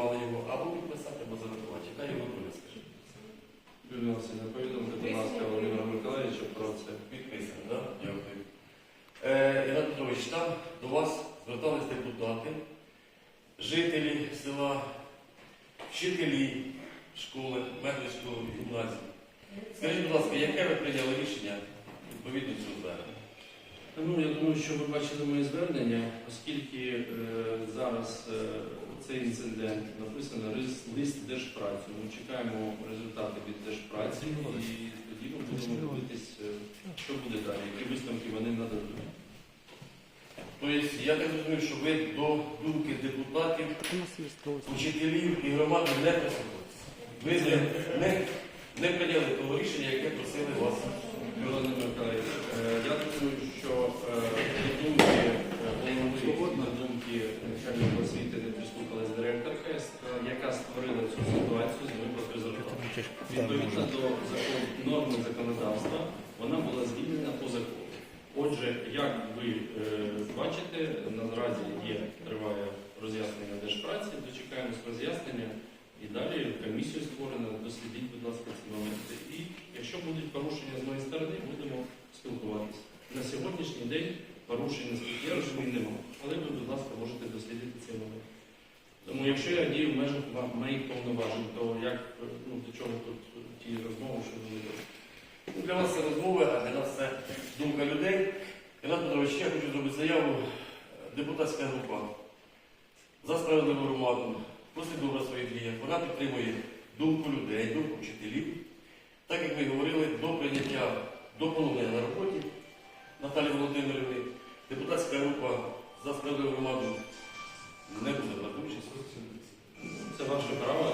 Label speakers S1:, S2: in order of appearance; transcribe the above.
S1: приймали його, або підписати, або зарахувати. Яка його доля, скажіть?
S2: Юлія Васильівна, повідомте, будь ласка, Володимира Миколаївича про це.
S1: Підписано, так? Дякую. Е, Іван Петрович, там до вас звертались депутати, жителі села, вчителі школи, медичної школи, гімназії. Скажіть, будь ласка, яке ви прийняли рішення відповідно цього звернення?
S2: Ну, я думаю, що ви бачили моє звернення, оскільки е, зараз е, цей інцидент написано лист, держпраці. Ми чекаємо результати від держпраці і тоді ми будемо дивитись, е, що буде далі, які висновки вони нададуть.
S1: Тобто, я так розумію, що ви до думки депутатів, учителів і громади не прислухалися. Ви не, не, не прийняли того рішення, яке просили вас.
S2: Відповідно до закон, норми законодавства, вона була звільнена по закону. Отже, як ви е, бачите, наразі є, триває роз'яснення держпраці, дочекаємось роз'яснення і далі комісію створено, дослідіть, будь ласка, ці моменти. І якщо будуть порушення з моєї сторони, будемо спілкуватися. На сьогоднішній день наскільки я розумію, немає. Але ви, будь ласка, можете. Тому якщо я дію в межах моїх повноважень, то як е, ну, до чого тут ті розмови, що ведете?
S1: Ну, Для вас це розмови, а для нас це думка людей. Іван Петрович, я хочу зробити заяву. Депутатська група за справедливу громаду послідовна в своїх діях. Вона підтримує думку людей, думку вчителів. Так як ми говорили, до прийняття до на роботі Наталії Володимирівни,
S2: ваше право